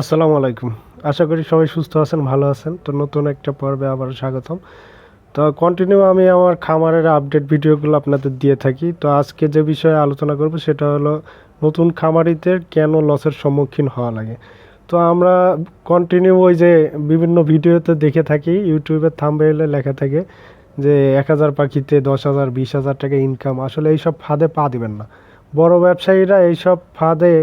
আসসালামু আলাইকুম। আশা করি সবাই সুস্থ আছেন, ভালো আছেন। তো নতুন একটা পর্বে আবার স্বাগতম। তো কন্টিনিউ আমি আমার খামারের আপডেট ভিডিওগুলো আপনাদের দিয়ে থাকি। তো আজকে যে বিষয়ে আলোচনা করব সেটা হলো নতুন খামারিদের কেন লসের সম্মুখীন হওয়া লাগে। তো আমরা কন্টিনিউ ওই যে বিভিন্ন ভিডিওতে দেখে থাকি ইউটিউবের থাম্বনেলে লেখা থাকে যে এক হাজার পাখিতে দশ হাজার, বিশ হাজার টাকা ইনকাম আসলে এইসব ফাঁদে পা দিবেন না। বড় ব্যবসায়ীরা এইসব ফাঁদে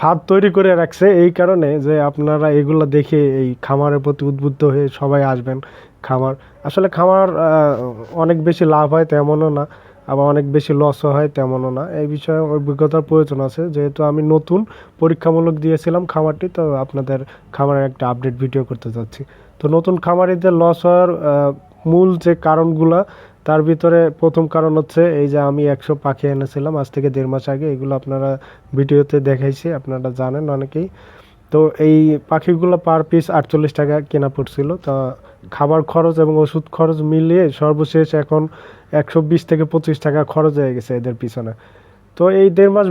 ফাঁদ তৈরি করে রাখছে এই কারণে যে আপনারা এগুলো দেখে এই খামারের প্রতি উদ্বুদ্ধ হয়ে সবাই আসবেন খামার। আসলে খামার অনেক বেশি লাভ হয় তেমনও না, আবার অনেক বেশি লসও হয় তেমনও না। এই বিষয়ে অভিজ্ঞতার প্রয়োজন আছে। যেহেতু আমি নতুন পরীক্ষামূলক দিয়েছিলাম খামারটি, তো আপনাদের খামারের একটা আপডেট ভিডিও করতে চাচ্ছি তো নতুন খামারিদের লস হওয়ার মূল যে কারণগুলা তার ভিতরে প্রথম কারণ হচ্ছে এই যে আমি একশো পাখি এনেছিলাম, আজ থেকে দেড় মাস আগে, এগুলো আপনারা ভিডিওতে দেখাইছি, আপনারা জানেন অনেকেই। তো এই পাখিগুলো পার পিস আটচল্লিশ টাকা কেনা পড়ছিল। তা খাবার খরচ এবং ওষুধ খরচ মিলিয়ে সর্বশেষ এখন একশো বিশ থেকে পঁচিশ টাকা খরচ হয়ে গেছে এদের পিছনে। তো এই দেড় মাস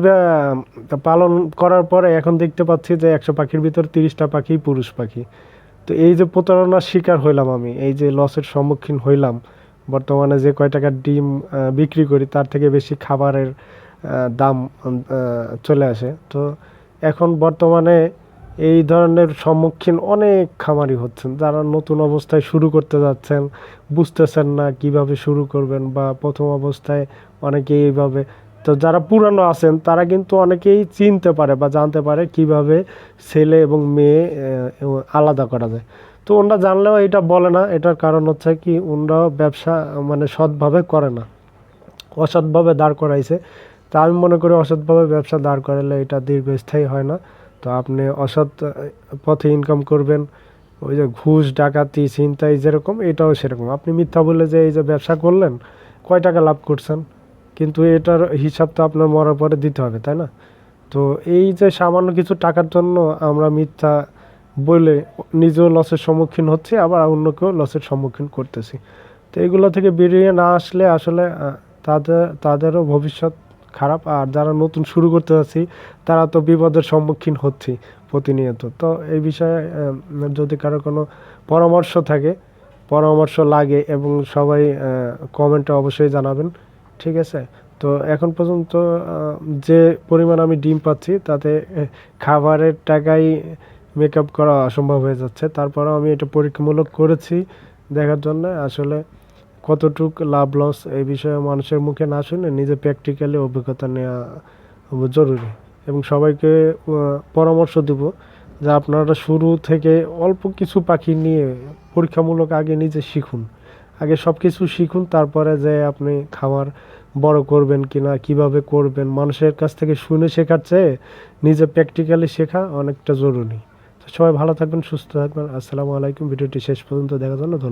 পালন করার পরে এখন দেখতে পাচ্ছি যে একশো পাখির ভিতর তিরিশটা পাখি পুরুষ পাখি। তো এই যে প্রতারণার শিকার হইলাম আমি, এই যে লসের সম্মুখীন হইলাম বর্তমানে যে কয় টাকার ডিম বিক্রি করি, তার থেকে বেশি খাবারের দাম চলে আসে। তো এখন বর্তমানে এই ধরনের সম্মুখীন অনেক খামারি হচ্ছেন, যারা নতুন অবস্থায় শুরু করতে যাচ্ছেন, বুঝতেছেন না কীভাবে শুরু করবেন বা প্রথম অবস্থায় অনেকেই এইভাবে। তো যারা পুরানো আছেন, তারা কিন্তু অনেকেই চিনতে পারে বা জানতে পারে কীভাবে ছেলে এবং মেয়ে আলাদা করা যায়। তো ওনারা জানলেও এটা বলে না। এটার কারণ হচ্ছে কি ওনারাও ব্যবসা মানে সৎভাবে করে না। অসৎভাবে দাঁড় করাইছে। তা আমি মনে করি অসৎভাবে ব্যবসা দাঁড় করালে এটা দীর্ঘস্থায়ী হয় না। তো আপনি অসৎ পথে ইনকাম করবেন, ওই যে ঘুষ, ডাকাতি, ছিনতাই যেরকম, এটাও সেরকম। আপনি মিথ্যা বলে যে এই যে ব্যবসা করলেন, কয় টাকা লাভ করছেন? কিন্তু এটার হিসাব তো আপনার মরার পরে দিতে হবে, তাই না? তো এই যে সামান্য কিছু টাকার জন্য আমরা মিথ্যা বলে নিজেও লসের সম্মুখীন হচ্ছি, আবার অন্যকেও লসের সম্মুখীন করতেছি। তো এগুলো থেকে বেরিয়ে না আসলে আসলে তাদের, তাদেরও ভবিষ্যৎ খারাপ। আর যারা নতুন শুরু করতে যাচ্ছি, তারা তো বিপদের সম্মুখীন হচ্ছি প্রতিনিয়ত। তো এই বিষয়ে যদি কারও কোনো পরামর্শ থাকে, পরামর্শ লাগে এবং সবাই কমেন্টে অবশ্যই জানাবেন, ঠিক আছে? তো এখন পর্যন্ত যে পরিমাণ আমি ডিম পাচ্ছি, তাতে খাবারের টাকাই মেকআপ করা অসম্ভব হয়ে যাচ্ছে। তারপরেও আমি এটা পরীক্ষামূলক করেছি দেখার জন্য। আসলে কতটুক লাভ লস এই বিষয়ে মানুষের মুখে না শুনে নিজে প্র্যাকটিক্যালি অভিজ্ঞতা নেওয়া জরুরি। এবং সবাইকে পরামর্শ দেব যে আপনারা শুরু থেকে অল্প কিছু পাখি নিয়ে পরীক্ষামূলক আগে নিজে শিখুন। আগে সব কিছু শিখুন, তারপরে যে আপনি খামার বড় করবেন কি না কীভাবে করবেন, মানুষের কাছ থেকে শুনে শেখার চেয়ে নিজে প্র্যাকটিক্যালি শেখা অনেকটা জরুরি। সবাই ভালো থাকবেন সুস্থ থাকবেন। আসসালামু আলাইকুম ভিডিওটি শেষ পর্যন্ত দেখার জন্য